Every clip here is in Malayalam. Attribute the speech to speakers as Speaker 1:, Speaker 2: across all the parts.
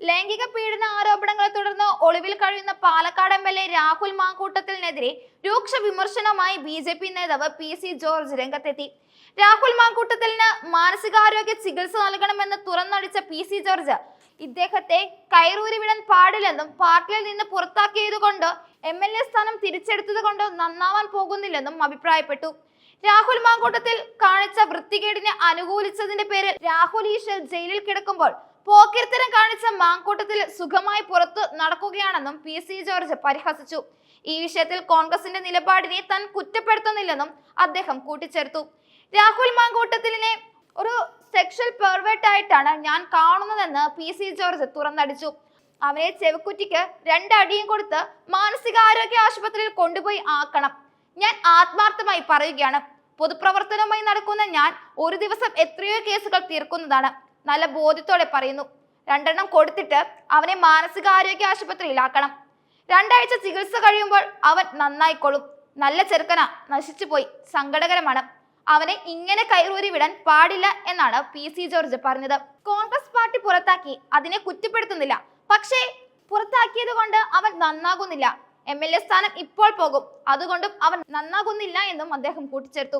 Speaker 1: ലൈംഗിക പീഡന ആരോപണങ്ങളെ തുടർന്ന് ഒളിവിൽ കഴിയുന്ന Palakkad M L A Rahul മാങ്കൂട്ടത്തിനെതിരെ രൂക്ഷ വിമർശനവുമായി ബി ജെ പി നേതാവ് പി സി ജോർജ് രംഗത്തെത്തി. രാഹുൽ മാങ്കൂട്ടത്തിന് മാനസികാരോഗ്യ ചികിത്സ നൽകണമെന്ന് തുറന്നടിച്ച പി സി ജോർജ് ഇദ്ദേഹത്തെ കയറൂരി വിടാൻ പാടില്ലെന്നും പാർട്ടിയിൽ നിന്ന് പുറത്താക്കിയതുകൊണ്ട് എം എൽ എ സ്ഥാനം തിരിച്ചെടുത്തത് കൊണ്ട് നന്നാവാൻ പോകുന്നില്ലെന്നും അഭിപ്രായപ്പെട്ടു. രാഹുൽ മാങ്കൂട്ടത്തിൽ കാണിച്ച വൃത്തികേടിനെ അനുകൂലിച്ചതിന്റെ പേരിൽ രാഹുൽ ഈശ്വർ ജയിലിൽ കിടക്കുമ്പോൾ പോക്കിരിത്തരം കാണിച്ച മാങ്കൂട്ടത്തിൽ സുഖമായി പുറത്തു നടക്കുകയാണെന്നും പി സി ജോർജ് പരിഹസിച്ചു. ഈ വിഷയത്തിൽ കോൺഗ്രസിന്റെ നിലപാടിനെ താൻ കുറ്റപ്പെടുത്തുന്നില്ലെന്നും അദ്ദേഹം കൂട്ടിച്ചേർത്തു. രാഹുൽ മാങ്കൂട്ടത്തിലിനെ ഒരു സെക്ഷൽ പെർവേർട്ട് ആയിട്ടാണ് ഞാൻ കാണുന്നതെന്ന് പി സി ജോർജ് തുറന്നടിച്ചു. അവനെ ചെവിക്കുറ്റിക്ക് രണ്ടടിയും കൊടുത്ത് മാനസികാരോഗ്യ ആശുപത്രിയിൽ കൊണ്ടുപോയി ആക്കണം. ഞാൻ ആത്മാർത്ഥമായി പറയുകയാണ്. പൊതുപ്രവർത്തനവുമായി നടക്കുന്ന ഞാൻ ഒരു ദിവസം എത്രയോ കേസുകൾ തീർക്കുന്നതാണ്. നല്ല ബോധ്യത്തോടെ പറയുന്നു. രണ്ടെണ്ണം കൊടുത്തിട്ട് അവനെ മാനസികാരോഗ്യ ആശുപത്രിയിലാക്കണം. രണ്ടാഴ്ച ചികിത്സ കഴിയുമ്പോൾ അവൻ നന്നായിക്കൊള്ളും. നല്ല ചെറുക്കന നശിച്ചു പോയി സങ്കടകരമാണ്. അവനെ ഇങ്ങനെ കയറൂരി വിടാൻ പാടില്ല എന്നാണ് പി സി ജോർജ് പറഞ്ഞത്. കോൺഗ്രസ് പാർട്ടി പുറത്താക്കി അതിനെ കുറ്റപ്പെടുത്തുന്നില്ല. പക്ഷേ പുറത്താക്കിയത് കൊണ്ട് അവൻ നന്നാകുന്നില്ല. എം എൽ എ സ്ഥാനം ഇപ്പോൾ പോകും. അതുകൊണ്ടും അവൻ നന്നാകുന്നില്ല എന്നും അദ്ദേഹം കൂട്ടിച്ചേർത്തു.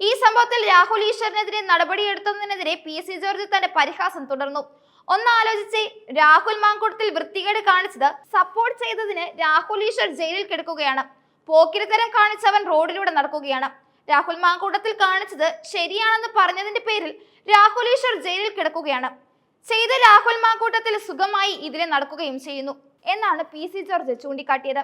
Speaker 1: ഈ സംഭവത്തിൽ രാഹുൽ ഈശ്വറിനെതിരെ നടപടിയെടുത്തതിനെതിരെ പി സി ജോർജ് തന്റെ പരിഹാസം തുടർന്നു. ഒന്നാലോചിച്ച് രാഹുൽ മാങ്കൂട്ടത്തിൽ വൃത്തികേട് കാണിച്ചത് സപ്പോർട്ട് ചെയ്തതിന് രാഹുൽ ഈശ്വർ ജയിലിൽ കിടക്കുകയാണ്. പോക്കിരിത്തരം കാണിച്ചവൻ റോഡിലൂടെ നടക്കുകയാണ്. രാഹുൽ മാങ്കൂട്ടത്തിൽ കാണിച്ചത് ശരിയാണെന്ന് പറഞ്ഞതിന്റെ പേരിൽ രാഹുൽ ഈശ്വർ ജയിലിൽ കിടക്കുകയാണ്. ചെയ്ത രാഹുൽ മാങ്കൂട്ടത്തിൽ സുഖമായി ഇതിനെ നടക്കുകയും ചെയ്യുന്നു. എന്നാണ് പി സി ജോർജ് ചൂണ്ടിക്കാട്ടിയത്.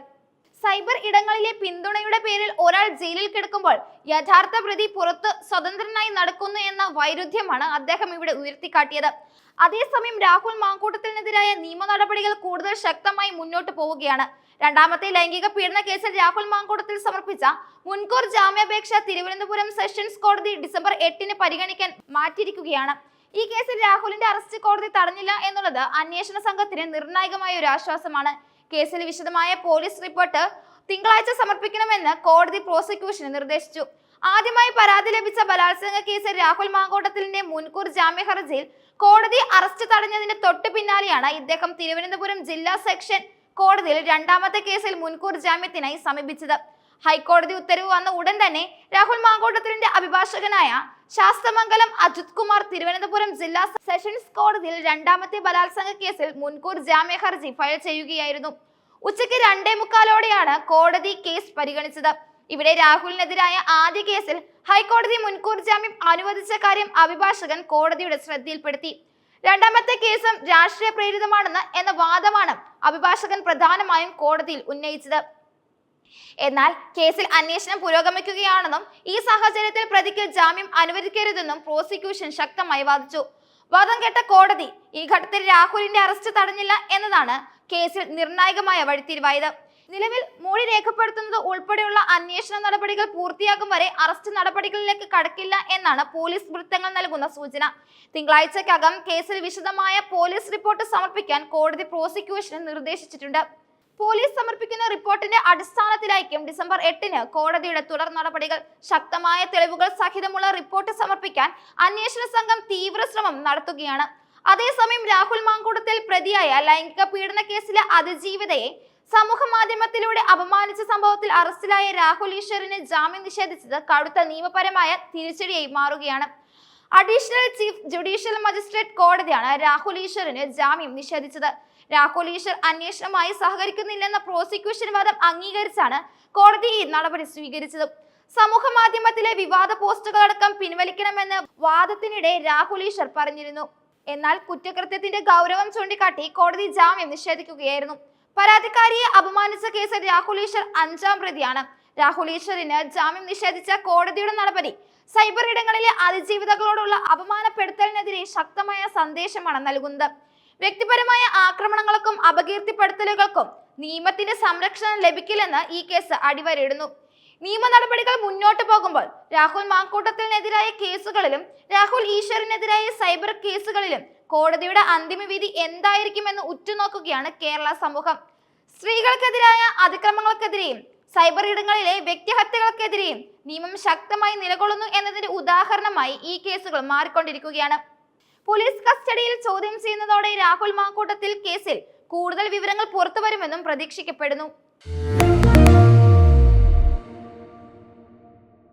Speaker 1: സൈബർ ഇടങ്ങളിലെ പിന്തുണയുടെ പേരിൽ ഒരാൾ ജയിലിൽ കിടക്കുമ്പോൾ യഥാർത്ഥ പ്രതി പുറത്ത് സ്വതന്ത്രനായി നടക്കുന്നു എന്ന വൈരുദ്ധ്യമാണ് അദ്ദേഹം ഇവിടെ ഉയർത്തിക്കാട്ടിയത്. അതേസമയം രാഹുൽ മാങ്കൂട്ടത്തിനെതിരായ നിയമ നടപടികൾ കൂടുതൽ ശക്തമായി മുന്നോട്ട് പോവുകയാണ്. രണ്ടാമത്തെ ലൈംഗിക പീഡന കേസിൽ രാഹുൽ മാങ്കൂട്ടത്തിൽ സമർപ്പിച്ച മുൻകൂർ ജാമ്യാപേക്ഷ തിരുവനന്തപുരം സെഷൻസ് കോടതി ഡിസംബർ എട്ടിന് പരിഗണിക്കാൻ മാറ്റിയിരിക്കുകയാണ്. ഈ കേസിൽ രാഹുലിന്റെ അറസ്റ്റ് കോടതി തടഞ്ഞില്ല എന്നുള്ളത് അന്വേഷണ സംഘത്തിന് നിർണായകമായ ഒരു ആശ്വാസമാണ്. കേസിൽ വിശദമായ പോലീസ് റിപ്പോർട്ട് തിങ്കളാഴ്ച സമർപ്പിക്കണമെന്ന് കോടതി പ്രോസിക്യൂഷന് നിർദ്ദേശിച്ചു. ആദ്യമായി പരാതി ലഭിച്ച ബലാത്സംഗ കേസിൽ രാഹുൽ മാങ്കോട്ടത്തിലിന്റെ മുൻകൂർ ജാമ്യ ഹർജിയിൽ കോടതി അറസ്റ്റ് തടഞ്ഞതിന് തൊട്ടു പിന്നാലെയാണ് ഇദ്ദേഹം തിരുവനന്തപുരം ജില്ലാ സെക്ഷൻ കോടതിയിൽ രണ്ടാമത്തെ കേസിൽ മുൻകൂർ ജാമ്യത്തിനായി സമീപിച്ചത്. ഹൈക്കോടതി ഉത്തരവ് വന്ന ഉടൻ തന്നെ രാഹുൽ മാങ്കോട്ടത്തിലിന്റെ അഭിഭാഷകനായ ശാസ്തമംഗലം അജിത് കുമാർ തിരുവനന്തപുരം ജില്ലാ സെഷൻസ് കോടതിയിൽ രണ്ടാമത്തെ ബലാത്സംഗ കേസിൽ മുൻകൂർ ജാമ്യ ഹർജി ഫയൽ ചെയ്യുകയായിരുന്നു. ഉച്ചയ്ക്ക് രണ്ടേ മുക്കാലോടെയാണ് കോടതി കേസ് പരിഗണിച്ചത്. ഇവിടെ രാഹുലിനെതിരായ ആദ്യ കേസിൽ ഹൈക്കോടതി മുൻകൂർ ജാമ്യം അനുവദിച്ച കാര്യം അഭിഭാഷകൻ കോടതിയുടെ ശ്രദ്ധയിൽപ്പെടുത്തി. രണ്ടാമത്തെ കേസും രാഷ്ട്രീയ പ്രേരിതമാണെന്ന് എന്ന വാദമാണ് അഭിഭാഷകൻ പ്രധാനമായും കോടതിയിൽ ഉന്നയിച്ചത്. എന്നാൽ കേസിൽ അന്വേഷണം പുരോഗമിക്കുകയാണെന്നും ഈ സാഹചര്യത്തിൽ പ്രതിക്ക് ജാമ്യം അനുവദിക്കരുതെന്നും പ്രോസിക്യൂഷൻ ശക്തമായി വാദിച്ചു. വാദം കേട്ട കോടതി ഈ ഘട്ടത്തിൽ രാഹുലിന്റെ അറസ്റ്റ് തടഞ്ഞില്ല എന്നതാണ് കേസിൽ നിർണായകമായ വഴിത്തിരിവായത്. നിലവിൽ മൊഴി രേഖപ്പെടുത്തുന്നത് ഉൾപ്പെടെയുള്ള അന്വേഷണ നടപടികൾ പൂർത്തിയാകും വരെ അറസ്റ്റ് നടപടികളിലേക്ക് കടക്കില്ല എന്നാണ് പോലീസ് വൃത്തങ്ങൾ നൽകുന്ന സൂചന. തിങ്കളാഴ്ചക്കകം കേസിൽ വിശദമായ പോലീസ് റിപ്പോർട്ട് സമർപ്പിക്കാൻ കോടതി പ്രോസിക്യൂഷന് നിർദ്ദേശിച്ചിട്ടുണ്ട്. പോലീസ് സമർപ്പിക്കുന്ന റിപ്പോർട്ടിന്റെ അടിസ്ഥാനത്തിലായിരിക്കും ഡിസംബർ എട്ടിന് കോടതിയുടെ തുടർ നടപടികൾ. ശക്തമായ തെളിവുകൾ സഹിതമുള്ള റിപ്പോർട്ട് സമർപ്പിക്കാൻ അന്വേഷണ സംഘം തീവ്ര ശ്രമം നടത്തുകയാണ്. അതേസമയം രാഹുൽ മാങ്കൂടത്തിൽ പ്രതിയായ ലൈംഗിക പീഡന കേസിലെ അതിജീവിതയെ സമൂഹ മാധ്യമത്തിലൂടെ അപമാനിച്ച സംഭവത്തിൽ അറസ്റ്റിലായ രാഹുൽ ഈശ്വറിന് ജാമ്യം നിഷേധിച്ചത് കടുത്ത നിയമപരമായ തിരിച്ചടിയായി മാറുകയാണ്. അഡീഷണൽ ചീഫ് ജുഡീഷ്യൽ മജിസ്ട്രേറ്റ് കോടതിയാണ് രാഹുൽ ഈശ്വറിന് ജാമ്യം നിഷേധിച്ചത്. രാഹുൽ ഈശ്വർ അന്വേഷണമായി സഹകരിക്കുന്നില്ലെന്ന പ്രോസിക്യൂഷൻ വാദം അംഗീകരിച്ചാണ് കോടതി ഈ നടപടി സ്വീകരിച്ചത്. സമൂഹ മാധ്യമത്തിലെ വിവാദ പോസ്റ്റുകളടക്കം പിൻവലിക്കണമെന്ന് വാദത്തിനിടെ രാഹുൽ ഈശ്വർ പറഞ്ഞിരുന്നു. എന്നാൽ കുറ്റകൃത്യത്തിന്റെ ഗൗരവം ചൂണ്ടിക്കാട്ടി കോടതി ജാമ്യം നിഷേധിക്കുകയായിരുന്നു. പരാതിക്കാരിയെ അപമാനിച്ച കേസിൽ രാഹുൽ ഈശ്വർ അഞ്ചാം പ്രതിയാണ്. രാഹുൽ ഈശ്വറിന് ജാമ്യം നിഷേധിച്ച കോടതിയുടെ നടപടി സൈബർ ഇടങ്ങളിലെ അതിജീവിതകളോടുള്ള അപമാനപ്പെടുത്തലിനെതിരെ ശക്തമായ സന്ദേശമാണ് നൽകുന്നത്. വ്യക്തിപരമായ ആക്രമണങ്ങൾക്കും അപകീർത്തിപ്പെടുത്തലുകൾക്കും നിയമത്തിന്റെ സംരക്ഷണം ലഭിക്കില്ലെന്ന് ഈ കേസ് അടിവരയിടുന്നു. നിയമ നടപടികൾ മുന്നോട്ട് പോകുമ്പോൾ രാഹുൽ മാങ്കൂട്ടത്തിനെതിരായ കേസുകളിലും രാഹുൽ ഈശ്വറിനെതിരായ സൈബർ കേസുകളിലും കോടതിയുടെ അന്തിമ വിധി എന്തായിരിക്കുമെന്ന് ഉറ്റുനോക്കുകയാണ് കേരള സമൂഹം. സ്ത്രീകൾക്കെതിരായ അതിക്രമങ്ങൾക്കെതിരെയും സൈബർ ഇടങ്ങളിലെ വ്യക്തിഹത്യകൾക്കെതിരെയും നിയമം ശക്തമായി നിലകൊള്ളുന്നു എന്നതിന്റെ ഉദാഹരണമായി ഈ കേസുകൾ മാറിക്കൊണ്ടിരിക്കുകയാണ്. പോലീസ് കസ്റ്റഡിയിൽ ചോദ്യം ചെയ്യുന്നതോടെ രാഹുൽ മാക്കൂട്ടത്തിൽ കേസിൽ കൂടുതൽ വിവരങ്ങൾ പുറത്തുവരുമെന്നും പ്രതീക്ഷിക്കപ്പെടുന്നു.